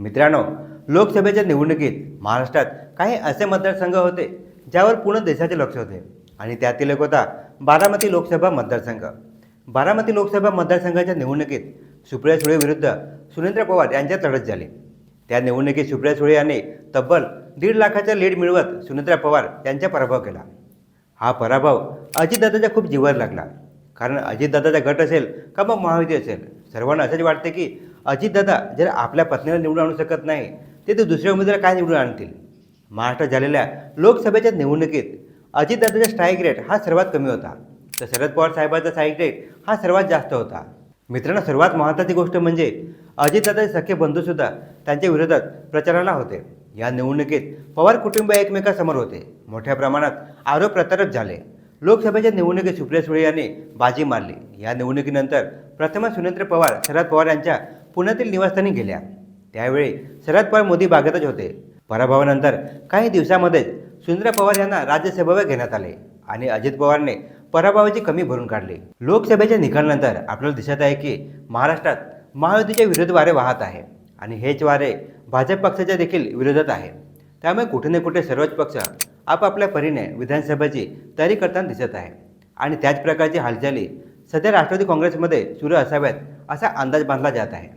मित्रांनो लोकसभेच्या निवडणुकीत महाराष्ट्रात काही असे मतदारसंघ होते ज्यावर पूर्ण देशाचे लक्ष होते. आणि त्यातील एक होता बारामती लोकसभा मतदारसंघ. बारामती लोकसभा मतदारसंघाच्या निवडणुकीत सुप्रिया सुळे विरुद्ध सुरेंद्र पवार यांच्यात लढत झाली. त्या निवडणुकीत सुप्रिया सुळे यांनी तब्बल दीड लाखाचा लीड मिळवत सुनेत्रा पवार यांचा पराभव केला. हा पराभव अजितदादाच्या खूप जीवावर लागला. कारण अजितदादाचा गट असेल का मग महायुती असेल? सर्वांना असंच वाटते की अजितदादा जर आपल्या पत्नीला निवडून आणू शकत नाही ते ते दुसऱ्या उमेदवार काय निवडून आणतील? महाराष्ट्रात झालेल्या लोकसभेच्या निवडणुकीत अजितदादाचा स्ट्राईक रेट हा सर्वात कमी होता. तर शरद पवार साहेबांचा स्ट्राईक रेट हा सर्वात जास्त होता. मित्रांनो सर्वात महत्त्वाची गोष्ट म्हणजे अजितदादाचे सख्खे बंधूसुद्धा त्यांच्या विरोधात प्रचाराला होते. या निवडणुकीत पवार कुटुंब एकमेकासमोर होते. मोठ्या प्रमाणात आरोप प्रत्यारोप झाले. लोकसभेच्या निवडणुकीत सुप्रिया सुळे यांनी बाजी मारली. या निवडणुकीनंतर प्रथमच सुनेंद्र पवार शरद पवार यांच्या पुण्यातील निवासस्थानी गेल्या. त्यावेळी शरद पवार मोदी बागेतच होते. पराभवानंतर काही दिवसामध्येच सुंदर पवार यांना राज्यसभेवर घेण्यात आले आणि अजित पवारने पराभवाची कमी भरून काढली. लोकसभेच्या निकालानंतर आपल्याला दिसत आहे की महाराष्ट्रात महायुतीचे विरोध वारे वाहत आहे आणि हेच वारे भाजप पक्षाच्या देखील विरोधात आहे. त्यामुळे कुठे ना कुठे सर्वच पक्ष आपापल्या परीने विधानसभेची तयारी करताना दिसत आहे. आणि त्याच प्रकारची हालचाली सध्या राष्ट्रवादी काँग्रेसमध्ये सुरू असाव्यात असा अंदाज बांधला जात आहे.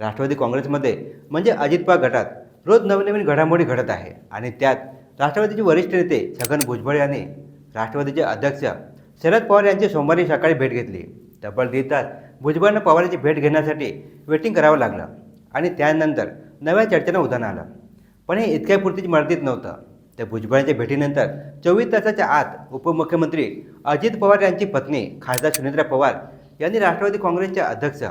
राष्ट्रवादी काँग्रेसमध्ये म्हणजे अजित पवार गटात रोज नवनवीन घडामोडी घडत आहे. आणि त्यात राष्ट्रवादीचे वरिष्ठ नेते छगन भुजबळ यांनी राष्ट्रवादीचे अध्यक्ष शरद पवार यांची सोमवारी सकाळी भेट घेतली. तब्बल दीड तास भुजबळांना पवारांची भेट घेण्यासाठी वेटिंग करावं लागलं आणि त्यानंतर नव्या चर्चेनं उदाहरण आलं. पण हे इतक्या पुरतीच मर्यादित नव्हतं. त्या भुजबळांच्या भेटीनंतर चोवीस तासाच्या आत उपमुख्यमंत्री अजित पवार यांची पत्नी खासदार सुनेत्रा पवार यांनी राष्ट्रवादी काँग्रेसचे अध्यक्ष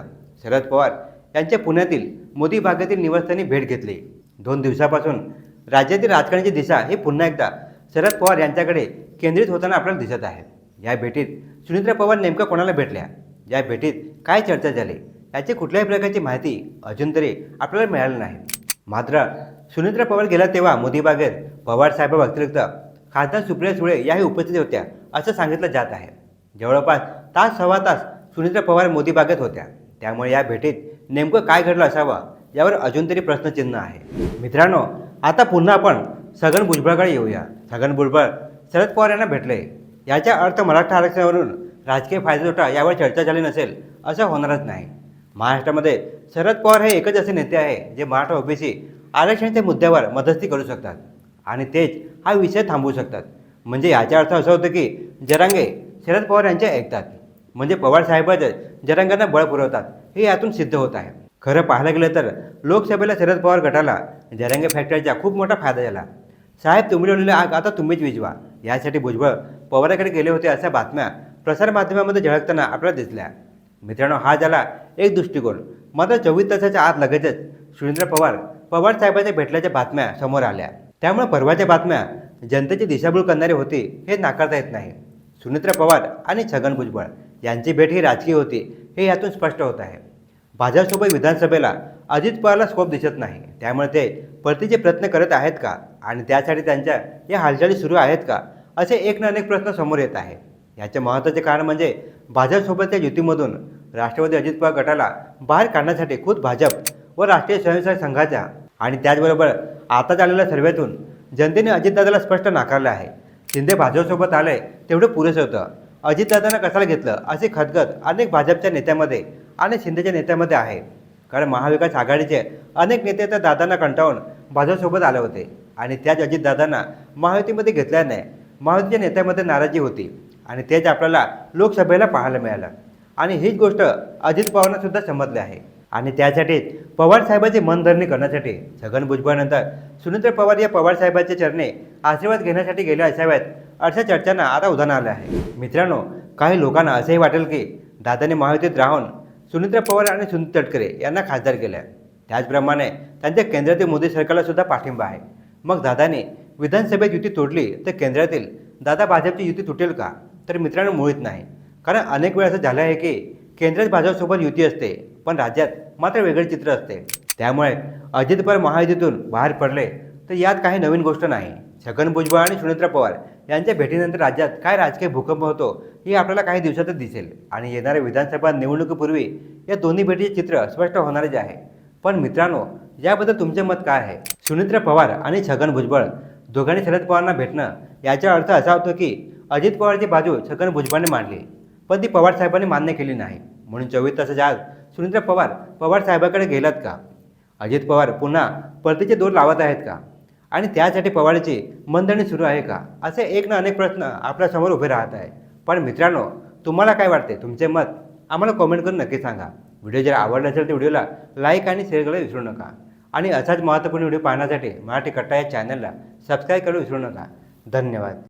शरद पवार यांच्या पुण्यातील मोदी भागातील निवासस्थानी भेट घेतली. दोन दिवसापासून राज्यातील राजकारणाची दिशा ही पुन्हा एकदा शरद पवार यांच्याकडे केंद्रित होताना आपल्याला दिसत आहे. या भेटीत सुनीत्रा पवार नेमकं कोणाला भेटल्या? या भेटीत काय चर्चा झाली? याची कुठल्याही प्रकारची माहिती अजून तरी आपल्याला मिळाली नाही. मात्र सुनीत्रा पवार गेला तेव्हा मोदी बागेत पवार साहेबाव्यतिरिक्त खासदार सुप्रिया सुळे याही उपस्थित होत्या असं सांगितलं जात आहे. जवळपास तास सव्वा तास सुनीत्रा पवार मोदी बागेत होत्या. त्यामुळे या भेटीत नेमकं काय घडलं असावं यावर अजून तरी प्रश्नचिन्ह आहे. मित्रांनो आता पुन्हा आपण छगन भुजबळकडे येऊया. छगन भुजबळ शरद पवार यांना भेटले. याचा अर्थ मराठा आरक्षणावरून राजकीय फायदा तोटा यावर चर्चा झाली नसेल असं होणारच नाही. महाराष्ट्रामध्ये शरद पवार हे एकच असे नेते आहे जे मराठा ओबीसी आरक्षणाच्या मुद्द्यावर मध्यस्थी करू शकतात. आणि तेच हा विषय थांबवू शकतात. म्हणजे याचा अर्थ असा होतो की जरांगे शरद पवार यांच्या ऐकतात. म्हणजे पवार साहेबच जरांगांना बळ पुरवतात. हे यातून सिद्ध होत आहे. खरं पाहायला गेलं तर लोकसभेला शरद पवार गटाला जरांगे फॅक्टरीचा खूप मोठा फायदा झाला. साहेब तुम्ही लावलेली आग आता तुम्हीच विजवा. यासाठी भुजबळ पवाराकडे गेले होते अशा बातम्या प्रसारमाध्यमामध्ये झळकताना आपल्याला दिसल्या. मित्रांनो हा झाला एक दृष्टिकोन. मात्र चोवीस तासाच्या आत लगेचच सुरेंद्र पवार पवार साहेबांच्या भेटल्याच्या बातम्या समोर आल्या. त्यामुळे परवाच्या बातम्या जनतेची दिशाभूल करणारी होती हे नाकारता येत नाही. सुनेत्र पवार आणि छगन भुजबळ यांची भेट ही राजकीय होती. हे यातून स्पष्ट होत आहे. भाजपसोबत विधानसभेला अजित पवारला स्कोप दिसत नाही. त्यामुळे ते परतीचे प्रयत्न करत आहेत का? आणि त्यासाठी त्यांच्या या हालचाली सुरू आहेत का? असे एक ना अनेक प्रश्न समोर येत आहे याचे महत्त्वाचे कारण म्हणजे भाजपसोबतच्या युतीमधून राष्ट्रवादी अजित पवार गटाला बाहेर काढण्यासाठी खुद भाजप व राष्ट्रीय स्वयंसेवक संघाच्या आणि त्याचबरोबर आता आलेल्या सर्वेतून जनतेने अजितदादाला स्पष्ट नाकारलं आहे. शिंदे भाजपसोबत आले तेवढं पुरेसं होतं. अजितदादांना कशाला घेतलं? असे खदखद अनेक भाजपच्या नेत्यामध्ये आणि शिंदेच्या नेत्यामध्ये आहे. कारण महाविकास आघाडीचे अनेक नेते त्या दादांना कंटाळून भाजपसोबत आले होते. आणि त्याच अजितदादांना महायुतीमध्ये घेतल्याने महायुतीच्या नेत्यामध्ये नाराजी होती. आणि तेच आपल्याला लोकसभेला पाहायला मिळालं. आणि हीच गोष्ट अजित पवारांनासुद्धा समजली आहे. आणि त्यासाठीच पवारसाहेबांची मनधरणी करण्यासाठी छगन भुजबळनंतर सुनीत्र पवार या पवारसाहेबांच्या चरणे आशीर्वाद घेण्यासाठी गेले असाव्यात अशा चर्चांना आता उदाहरण आलं आहे. मित्रांनो काही लोकांना असंही वाटेल की दादाने महायुतीत राहून सुनीत्र पवार आणि सुनील तटकरे यांना खासदार केल्या. त्याचप्रमाणे त्यांच्या केंद्रातील मोदी सरकारला सुद्धा पाठिंबा आहे. मग दादाने विधानसभेत युती तोडली तर केंद्रातील दादा भाजपची युती तुटेल का? तर मित्रांनो मुळीत नाही. कारण अनेक वेळा असं झालं आहे की केंद्रात भाजपसोबत युती असते पण राज्यात मात्र वेगळे चित्र असते. त्यामुळे अजित पवार महायुतीतून बाहेर पडले तर यात काही नवीन गोष्ट नाही. छगन भुजबळ आणि सुनेत्रा पवार यांच्या भेटीनंतर राज्यात काय राजकीय भूकंप होतो हे आपल्याला काही दिवसातच दिसेल. आणि येणाऱ्या विधानसभा निवडणुकीपूर्वी या दोन्ही भेटीचे चित्र स्पष्ट होणारेच आहे. पण मित्रांनो याबद्दल तुमचे मत काय आहे? सुनित्रा पवार आणि छगन भुजबळ दोघांनी शरद पवारांना भेटणं याचा अर्थ असा होतो की अजित पवारची बाजू छगन भुजबळने मांडली पण ती पवार साहेबांनी मान्य केली नाही. म्हणून चोवीस तासाच्या आज सुनित्रा पवार पवार साहेबाकडे गेलात का? अजित पवार पुन्हा परतीचे दोर लावत आहेत का? आणि त्यासाठी पवारची मंदणी सुरू आहे का? असे एक ना अनेक प्रश्न आपल्यासमोर उभे राहत आहे. पण मित्रांनो तुम्हाला काय वाटते? तुमचे मत आम्हाला कमेंट करून नक्की सांगा. व्हिडिओ जर आवडला असेल तर व्हिडिओला लाईक आणि शेअर करायला विसरू नका. आणि असाच महत्त्वपूर्ण व्हिडिओ पाहण्यासाठी मराठी कट्टा या चॅनलला सबस्क्राईब करायला विसरू नका. धन्यवाद.